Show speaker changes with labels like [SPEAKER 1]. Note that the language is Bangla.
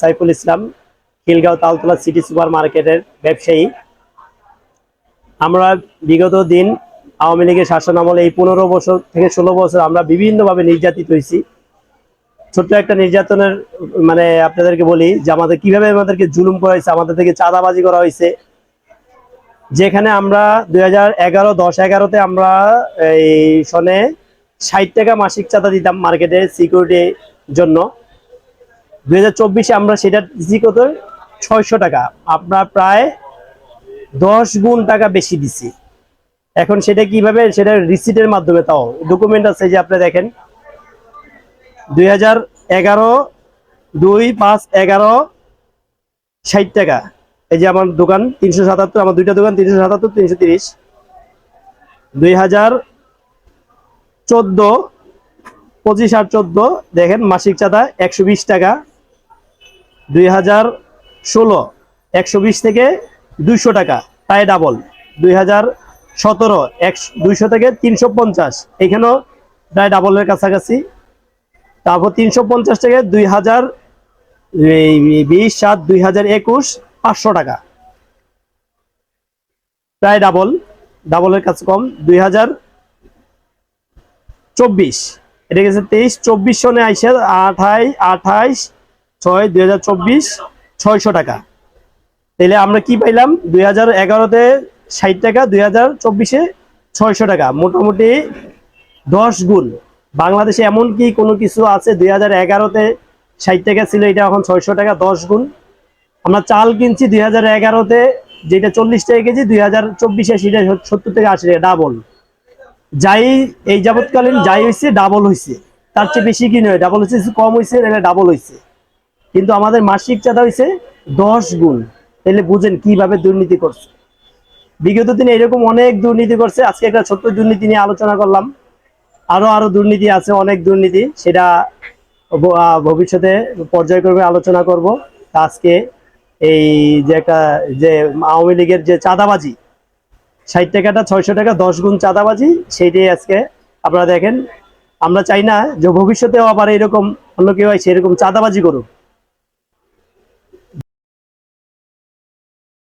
[SPEAKER 1] সাইফুল ইসলাম, খিলগাঁও তালতলা সিটি সুপার মার্কেটের ব্যবসায়ী। আমরা বিগত দিন আওয়ামী লীগের শাসন আমলে এই পনেরো বছর থেকে ষোলো বছর আমরা বিভিন্নভাবে নির্যাতিত হয়েছি। ছোট্ট একটা নির্যাতনের মানে আপনাদেরকে বলি যে আমাদের কীভাবে আমাদেরকে জুলুম করা হয়েছে, আমাদের থেকে চাঁদাবাজি করা হয়েছে। যেখানে আমরা দুই হাজার এগারো, দশ এগারোতে আমরা এই সনে ষাট টাকা মাসিক চাঁদা দিতাম মার্কেটে সিকিউরিটির জন্য। দুই হাজার আমরা সেটা দিচ্ছি কত? ছয়শো টাকা। আমরা প্রায় দশ গুণ টাকা বেশি দিছি। এখন সেটা কীভাবে? সেটা রিসিটের মাধ্যমে তাও। ডকুমেন্ট আছে যে আপনি দেখেন। দুই হাজার এগারো, দুই পাঁচ এগারো, ষাট টাকা। এই যে আমার দোকান, তিনশো সাতাত্তর, আমার দুইটা দোকান, তিনশো সাতাত্তর, তিনশো তিরিশ। দুই হাজার চোদ্দ, পঁচিশ আর চোদ্দ, দেখেন মাসিক চাঁদা একশো বিশ টাকা। দুই হাজার ষোলো, একশো বিশ থেকে দুইশো টাকা। প্রায় ডাবল। দুই হাজার সতেরো একশো দুইশো থেকে তিনশো পঞ্চাশ। এখানেও প্রায় ডাবলের কাছাকাছি। তারপর তিনশো পঞ্চাশ থেকে দুই হাজার বিশ সাত দুই হাজার একুশ, পাঁচশো টাকা। প্রায় ডাবল। ডাবলের কাছে কম। দুই হাজার চব্বিশ। এটা গেছে তেইশ, চব্বিশ সনে আইসে আঠাই, আঠাইশ ছয়, দুই হাজার চব্বিশ, ছয়শো টাকা। তাহলে আমরা কি পাইলাম? দুই হাজার এগারোতে ষাট টাকা, দুই হাজার চব্বিশে ছয়শো টাকা। মোটামুটি দশ গুণ। বাংলাদেশে এমন কি কোনো কিছু আছে? দুই হাজার এগারোতে ষাট টাকা ছিল, এটা এখন ছয়শো টাকা, দশ গুণ। আমরা চাল কিনছি দুই হাজার এগারোতে, যেটা চল্লিশ টাকা কেজি, দুই হাজার চব্বিশে সেটা সত্তর থেকে আশি টাকা, ডাবল। যাই, এই যাবৎকালীন যাই হয়েছে ডাবল হয়েছে তার চেয়ে বেশি কি নয়, ডাবল হয়েছে কম হয়েছে ডাবল হয়েছে কিন্তু আমাদের মাসিক চাঁদা হয়েছে দশ গুণ। তাহলে বুঝেন কীভাবে দুর্নীতি করছে। বিগত দিনে এরকম অনেক দুর্নীতি করছে। আজকে একটা ছোট্ট দুর্নীতি নিয়ে আলোচনা করলাম। আরও আরও দুর্নীতি আছে, অনেক দুর্নীতি। সেটা ভবিষ্যতে পর্যায়ক্রমে আলোচনা করব। আজকে এই যে একটা, যে আওয়ামী লীগের যে চাঁদাবাজি, ষাট টাকাটা ছয়শো টাকা, দশ গুণ চাঁদাবাজি, সেইটাই আজকে আপনারা দেখেন। আমরা চাই না যে ভবিষ্যতেও আবার এরকম অন্য কেউ এসে এরকম চাঁদাবাজি করুক।